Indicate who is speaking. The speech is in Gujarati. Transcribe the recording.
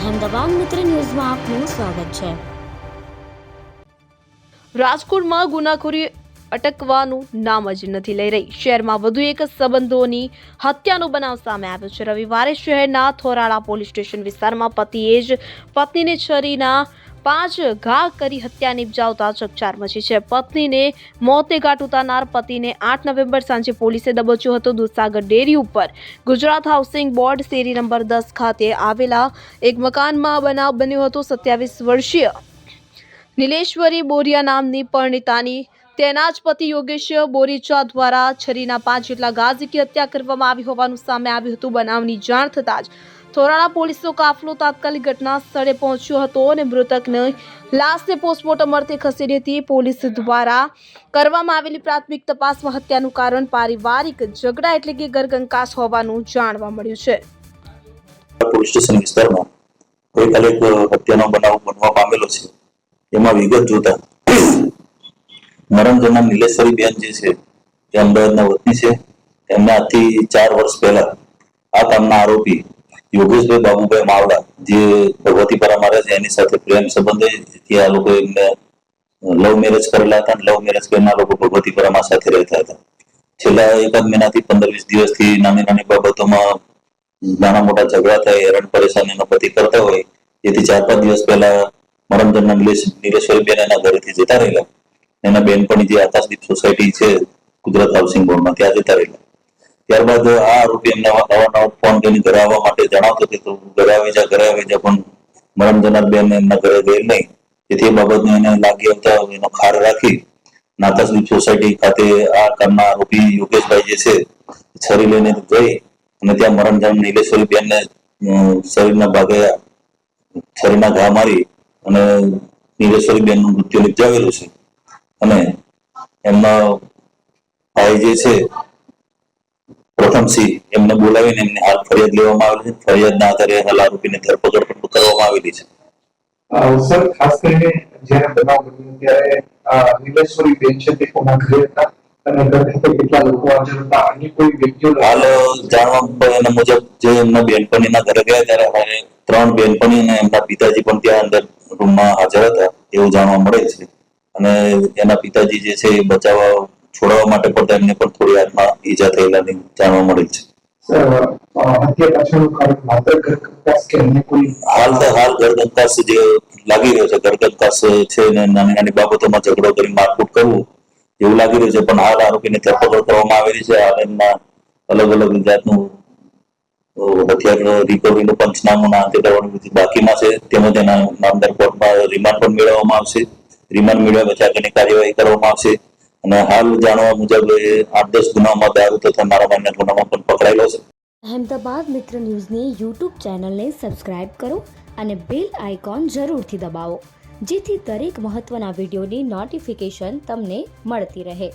Speaker 1: અહેમદાબાદ મિત્ર ન્યૂઝમાં આપનું સ્વાગત છે.
Speaker 2: રાજકોટમાં ગુનાખોરી અટકવાનું નામ જ નથી લઈ રહી. શહેરમાં વધુ એક સંબંધોની હત્યાનો બનાવ સામે આવ્યો છે. રવિવારે શહેરના થોરાળા પોલીસ સ્ટેશન વિસ્તારમાં પતિએ જ પત્નીને છરીના પાંચ ઘા કરી હત્યા નિપજાવતા ચકચાર મચી છે. પત્નીને મોતે ઘાટ ઉતારનાર પતિને આઠ નવેમ્બર સાંજે પોલીસે દબોચ્યો હતો દૂધસાગર ડેરી ઉપર. ગુજરાત હાઉસિંગ બોર્ડ શેરી નંબર દસ ખાતે આવેલા એક મકાનમાં બનાવ બન્યો હતો સત્યાવીસ વર્ષીય નિલેશ્વરી બોરિયા નામની પરણિતાની. તેના જ પતિ યોગેશ બોરીચા દ્વારા છરીના પાંચ જેટલા ગાઝીકી હત્યા કરવામાં આવી હોવાનું સામે આવ્યું હતું. બનાવની જાણ થતાં જ થોરાળા પોલીસનો કાફલો તાત્કાલિક ઘટના સ્થળે પહોંચ્યો હતો અને મૃતકને લાશને પોસ્ટમોર્ટમ અર્થે ખસેડી હતી. પોલીસ દ્વારા કરવામાં આવેલી પ્રાથમિક તપાસમાં હત્યાનું કારણ પારિવારિક ઝઘડા એટલે કે ગરગંકાશ હોવાનું જાણવા મળ્યું છે.
Speaker 3: પોલીસ સ્ટેશન વિસ્તારમાં ગઈકાલે એક હત્યાનો બનાવ બનવા પામેલો છે. એમાં વિગત જોતા મરણ જનાર નિલેશ્વરી બેન જે છે, તે અમદાવાદના વતની છે. એમના આજથી ચાર વર્ષ પહેલા આ કામના આરોપી યોગેશભાઈ બાબુભાઈ માવડા જે ભગવતી રહે છે, એની સાથે પ્રેમ સંબંધે આ લોકો એમને લવ મેરેજ કરેલા હતા લવ મેરેજ કરનાર લોકો ભગવતીપરામાં સાથે રહેતા હતા. છેલ્લા એકાદ મહિનાથી પંદર વીસ દિવસથી નાની નાની બાબતોમાં નાના મોટા ઝઘડા થાય, હેરાન પરેશાનીનો પતિ કરતા હોય, જેથી ચાર પાંચ દિવસ પહેલા મરમ જન્મ નીલેશ્વરી બેન એના ઘરેથી જતા રહેલા. એના બેનપણી જે આકાશદીપ સોસાયટી છે, ગુજરાત હાઉસિંગ બોર્ડમાં ત્યાં જતા રહેલા. ત્યારબાદ આ આરોપી એમને નવા ફોન કરીને ઘરે આવવા માટે જણાવતો કે ઘરે આવી જા, ઘરે આવી જા, પણ મરમ જનાર બેન એમના ઘરે ગયેલ નહીં. તેથી એ બાબતને એને લાગી આવતા એનો ખાર રાખી નાતાસદીપ સોસાયટી ખાતે આ કામના આરોપી યોગેશભાઈ જે છે, છરી લઈને ગઈ અને ત્યાં મરણ જામ નીલેશ્વરી બેનને શરીરના ભાગે છરીના ઘા મારી અને નીલેશ્વરી બેનનું મૃત્યુ નિપજાવેલું છે. અને એમના ભાઈ જે છે પ્રથમસિંહ એમને બોલાવીને એમને હાલ ફરિયાદ લેવામાં આવેલી છે. ફરિયાદના આધારે હાલ આરોપીની ધરપકડ પણ કરવામાં આવેલી છે.
Speaker 4: સર ખાસ કરીને જ્યારે બનાવ બન્યો ત્યારે નીલેશ્વરી બેન છે તે કોના ઘરે હતા? અને ઘર કેટલા લોકો હાજર હતા? અન્ય કોઈ વ્યક્તિઓ
Speaker 3: હાલ જાણવા એના મુજબ જે એમના બેનપણીના ઘરે ગયા ત્યારે અમારે ત્રણ બેનપણી અને એમના પિતાજી પણ ત્યાં અંદર રૂમમાં હાજર હતા એવું જાણવા મળે છે. અને એના પિતાજી જે છે એ બચાવવા છોડાવવા માટે પણ તેમને પણ થોડી હાથમાં ઈજા થયેલાની જાણવા મળે છે. હાલ તો હાલ ઘરગથ્થાસ જે લાગી રહ્યો છે ઘરગથ્થાસ છે ને નાની નાની બાબતોમાં ઝઘડો કરી મારકૂટ કરવું એવું લાગી રહ્યું છે પણ હાલ આરોપીની ધરપકડ કરવામાં આવેલી છે. હાલ એમના અલગ અલગ જાતનું હથિયાર રિકવરીનું પંચનામું ના અંતે કરવાની બાકીમાં છે. તેમજ એના નામદાર કોર્ટમાં રિમાન્ડ પણ મેળવવામાં આવશે. રિમાન્ડ મેળવ્યા પછી આગળની કાર્યવાહી કરવામાં આવશે. અને હાલ જાણવા મુજબ આઠ દસ ગુનામાં દારૂ તથા મારામારીના ગુનામાં પણ પકડાયેલો છે.
Speaker 1: અહેમદાબાદ મિત્ર ન્યૂઝની યુટ્યુબ ચેનલને સબસ્ક્રાઇબ કરો અને બેલ આઇકોન જરૂરથી દબાવો, જેથી દરેક મહત્ત્વના વિડીયોની નોટિફિકેશન તમને મળતી રહે.